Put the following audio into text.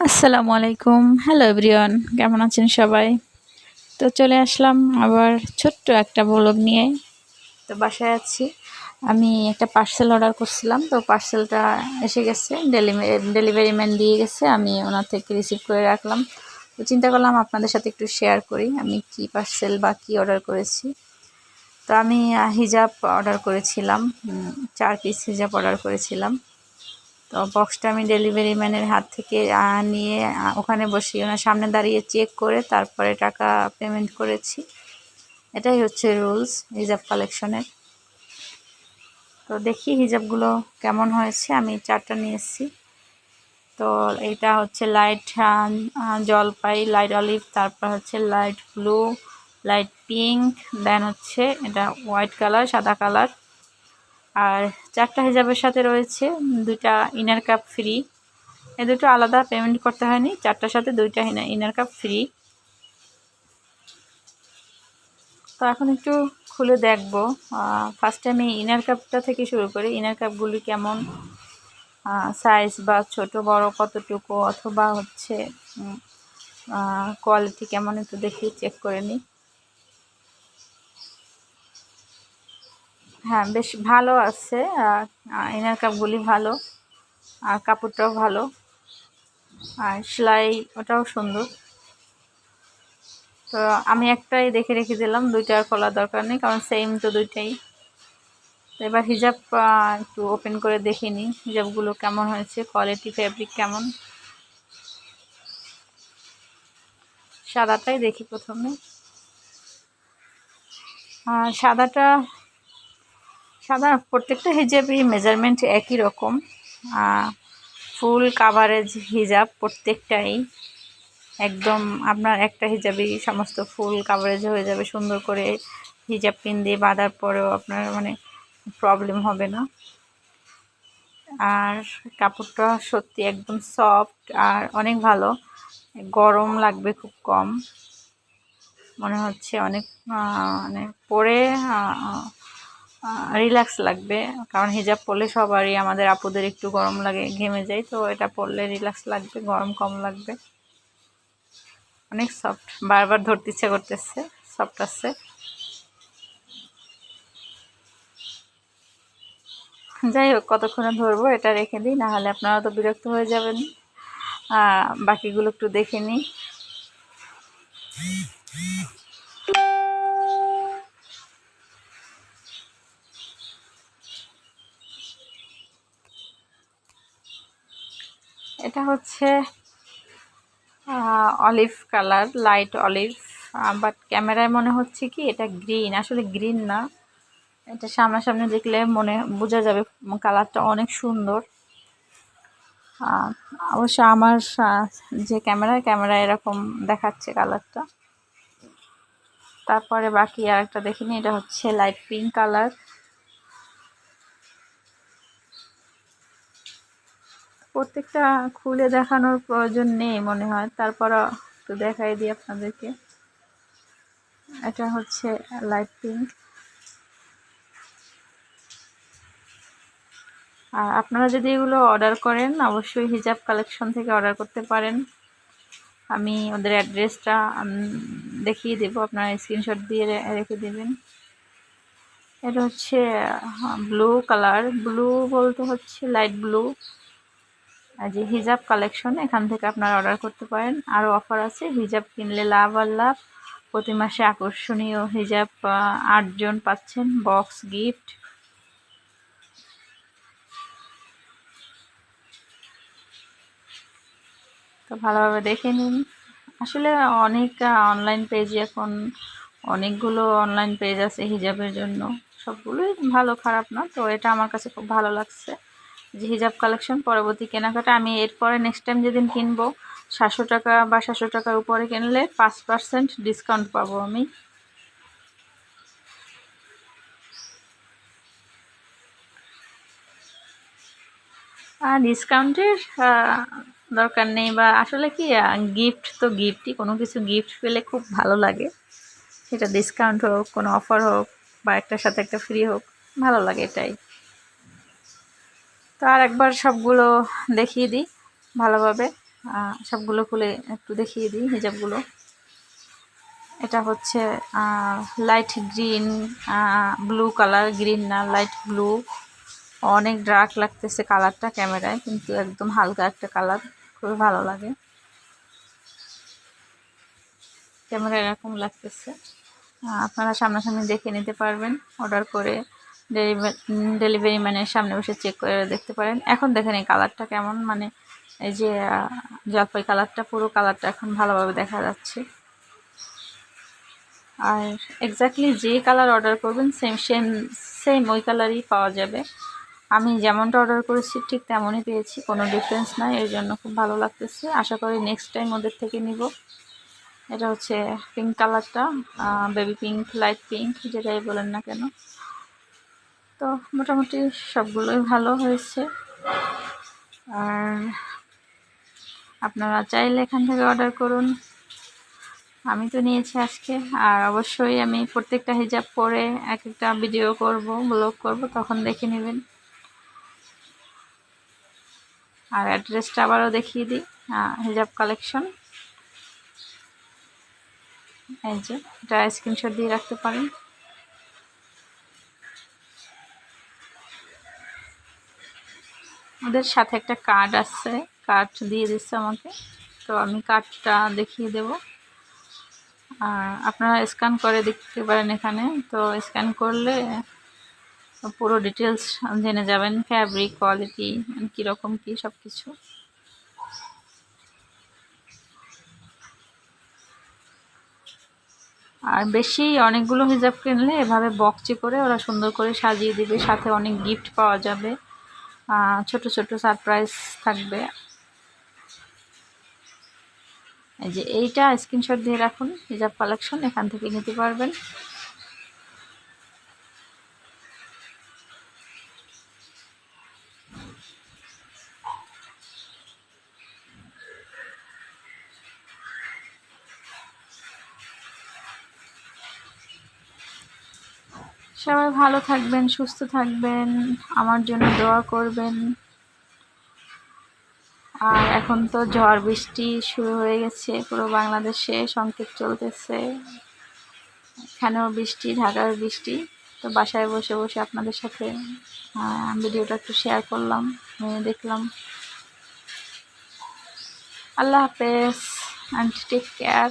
আসসালামু আলাইকুম। Hello everyone কেমন আছেন সবাই? তো চলে আসলাম আবার ছোট্ট একটা ব্লগ নিয়ে। তো বাসায় আছি। আমি একটা পার্সেল অর্ডার করছিলাম, তো পার্সেলটা এসে গেছে। ডেলিভারি ডেলিভারি ম্যান দিয়ে গেছে, আমি ওনার থেকে রিসিভ করে রাখলাম। তো চিন্তা করলাম আপনাদের সাথে একটু শেয়ার করি, আমি কি পার্সেল বা কী অর্ডার করেছি। তো আমি হিজাব অর্ডার করেছিলাম চার পিস হিজাব অর্ডার করেছিলাম। তো বক্সটা আমি ডেলিভারি ম্যানের হাত থেকে নিয়ে ওখানে বসি ওনার সামনে দাঁড়িয়ে চেক করে তারপরে টাকা পেমেন্ট করেছি। এটাই হচ্ছে রুলস হিজাব কালেকশনের তো দেখি হিজাবগুলো কেমন হয়েছে, আমি চারটা নিয়ে এসেছি। তো এটা হচ্ছে লাইট জলপাই লাইট অলিভ তারপর হচ্ছে light blue light pink then হচ্ছে এটা হোয়াইট কালার সাদা কালার আর চারটা হিজাবের সাথে রয়েছে দুটা ইনার কাপ ফ্রি এ দুটো আলাদা পেমেন্ট করতে হয়নি, চারটার সাথে দুইটা ইনার কাপ ফ্রি তো এখন একটু খুলে দেখব ফার্স্টে আমি ইনার কাপটা থেকে শুরু করি ইনার কাপগুলি কেমন সাইজ বা ছোট, বড় কতটুকু, অথবা হচ্ছে কোয়ালিটি কেমন একটু দেখি চেক করে নিই। হ্যাঁ বেশ ভালো আছে। ইনার কাপগুলি ভালো, আর কাপড়টাও ভালো। আর সেলাই ওটাও সুন্দর। তো আমি একটাই দেখে রেখে দিলাম দুইটার খোলা দরকার নেই, কারণ সেম তো দুইটাই। তো এবার হিজাব একটু ওপেন করে দেখে নিই, হিজাবগুলো কেমন হয়েছে কোয়ালিটি ফ্যাব্রিক কেমন। সাদাটাই দেখি প্রথমে। সাদাটা সাদা প্রত্যেকটা হিজাবই মেজারমেন্ট একই রকম। ফুল কাভারেজ হিজাব প্রত্যেকটাই একদম আপনার একটা হিজাবই সমস্ত ফুল কাভারেজ হয়ে যাবে সুন্দর করে হিজাব পিন দিয়ে বাঁধার পরেও আপনার মানে প্রবলেম হবে না। আর কাপড়টা সত্যি একদম সফট আর অনেক ভালো। গরম লাগবে খুব কম। মনে হচ্ছে অনেক মানে পরে রিল্যাক্স লাগবে। কারণ হিজাব পরলে সবারই, আমাদের আপুদের একটু গরম লাগে, ঘেমে যায়, তো এটা পরলে রিল্যাক্স লাগবে, গরম কম লাগবে। অনেক সফট বারবার ধরতে ইচ্ছে করতেছে সফট আছে। যাই হোক, কতক্ষণে ধরবো এটা রেখে দিই নাহলে আপনারা তো বিরক্ত হয়ে যাবেন। বাকিগুলো একটু দেখে নিই। এটা হচ্ছে olive colour light olive but ক্যামেরায় মনে হচ্ছে কি এটা গ্রিন আসলে গ্রিন না। এটা সামনাসামনি দেখলে মনে, বোঝা যাবে কালারটা অনেক সুন্দর। অবশ্য আমার যে ক্যামেরা ক্যামেরা এরকম দেখাচ্ছে কালারটা তারপরে বাকি আর একটা দেখিনি, এটা হচ্ছে লাইট পিঙ্ক কালার প্রত্যেকটা খুলে দেখানোর প্রয়োজন নেই মনে হয়। তারপর একটু দেখাই দিই আপনাদেরকে। এটা হচ্ছে লাইট পিঙ্ক আর আপনারা যদি এগুলো অর্ডার করেন, অবশ্যই হিজাব কালেকশন থেকে অর্ডার করতে পারেন। আমি ওদের অ্যাড্রেসটা দেখিয়ে দেবো। আপনারা স্ক্রিনশট দিয়ে রেখে দেবেন। এটা হচ্ছে ব্লু কালার ব্লু বলতে হচ্ছে লাইট ব্লু যে হিজাব কালেকশন এখান থেকে আপনারা অর্ডার করতে পারেন। আরও অফার আছে, হিজাব কিনলে লাভ আর লাভ। প্রতি মাসে আকর্ষণীয় হিজাব আটজন পাচ্ছেন বক্স গিফট তো ভালোভাবে দেখে নিন। আসলে অনেক অনলাইন পেজে এখন, অনেকগুলো অনলাইন পেজ আছে হিজাবের জন্য। সবগুলোই ভালো, খারাপ না। তো এটা আমার কাছে খুব ভালো লাগছে। যে হিজাব কালেকশন পরবর্তী কেনাকাটা, আমি এরপরে নেক্সট টাইম যেদিন কিনবো, সাতশো টাকা বা সাতশো টাকার উপরে কিনলে পাঁচ পার্সেন্ট ডিসকাউন্ট পাবো আমি। আর ডিসকাউন্টের দরকার নেই বা আসলে কি গিফট তো গিফটই কোনো কিছু গিফট পেলে খুব ভালো লাগে। সেটা ডিসকাউন্ট হোক, কোনো অফার হোক, বা একটার সাথে একটা ফ্রি হোক, ভালো লাগে এটাই। তো আর একবার সবগুলো দেখিয়ে দিই ভালোভাবে। সবগুলো খুলে একটু দেখিয়ে দিই হিজাবগুলো। এটা হচ্ছে light green blue colour green না লাইট ব্লু অনেক ডার্ক লাগতেছে কালারটা ক্যামেরায়, কিন্তু একদম হালকা একটা কালার খুবই ভালো লাগে। ক্যামেরা এরকম লাগতেছে। আপনারা সামনাসামনি দেখে নিতে পারবেন অর্ডার করে। ডেলিভারি ম্যানের সামনে বসে চেক করে দেখতে পারেন। এখন দেখেন এই কালারটা কেমন মানে এই যে জলপাই কালারটা পুরো কালারটা এখন ভালোভাবে দেখা যাচ্ছে। আর এক্স্যাক্টলি যে কালার অর্ডার করবেন সেম সেম সেম ওই কালারই পাওয়া যাবে। আমি যেমনটা অর্ডার করেছি, ঠিক তেমনই পেয়েছি, কোনো ডিফারেন্স নাই, এর জন্য খুব ভালো লাগতেছে। আশা করি নেক্সট টাইম ওদের থেকে নিব। এটা হচ্ছে পিঙ্ক কালারটা বেবি পিঙ্ক লাইট পিঙ্ক যেটাই বলেন না কেন। তো মোটামুটি সবগুলোই ভালো হয়েছে। আর আপনারা চাইলে এখান থেকে অর্ডার করুন। আমি তো নিয়েছি আজকে। আর অবশ্যই আমি প্রত্যেকটা হিজাব পরে এক একটা ভিডিও করব ব্লগ করব, তখন দেখে নেবেন। আর অ্যাড্রেসটা আবারও দেখিয়ে দিই। হিজাব কালেকশন এই যে, এটা স্ক্রিনশট দিয়ে রাখতে পারেন। ওদের সাথে একটা কার্ড আছে। কার্ড দিয়ে দিচ্ছে আমাকে। তো আমি কার্ডটা দেখিয়ে দেব। আর আপনারা স্ক্যান করে দেখতে পারেন এখানে। তো স্ক্যান করলে পুরো ডিটেলস জেনে যাবেন ফ্যাব্রিক কোয়ালিটি কীরকম কী সব কিছু আর বেশি অনেকগুলো হিজাব কিনলে এভাবে বক্সে করে ওরা সুন্দর করে সাজিয়ে দিবে। সাথে অনেক গিফট পাওয়া যাবে। ছোট ছোট সারপ্রাইজ থাকবে। এই যে এইটা স্ক্রিনশট দিয়ে রাখুন হিজাব কালেকশন এখান থেকে নিতে পারবেন। সবাই ভালো থাকবেন, সুস্থ থাকবেন, আমার জন্য দোয়া করবেন। আর এখন তো ঝড় বৃষ্টি শুরু হয়ে গেছে, পুরো বাংলাদেশে সংকেত চলতেছে। এখানেও বৃষ্টি ঢাকার বৃষ্টি, তো বাসায় বসে বসে আপনাদের সাথে ভিডিওটা একটু শেয়ার করলাম দেখলাম। আল্লাহ হাফেজ অ্যান্ড টেক কেয়ার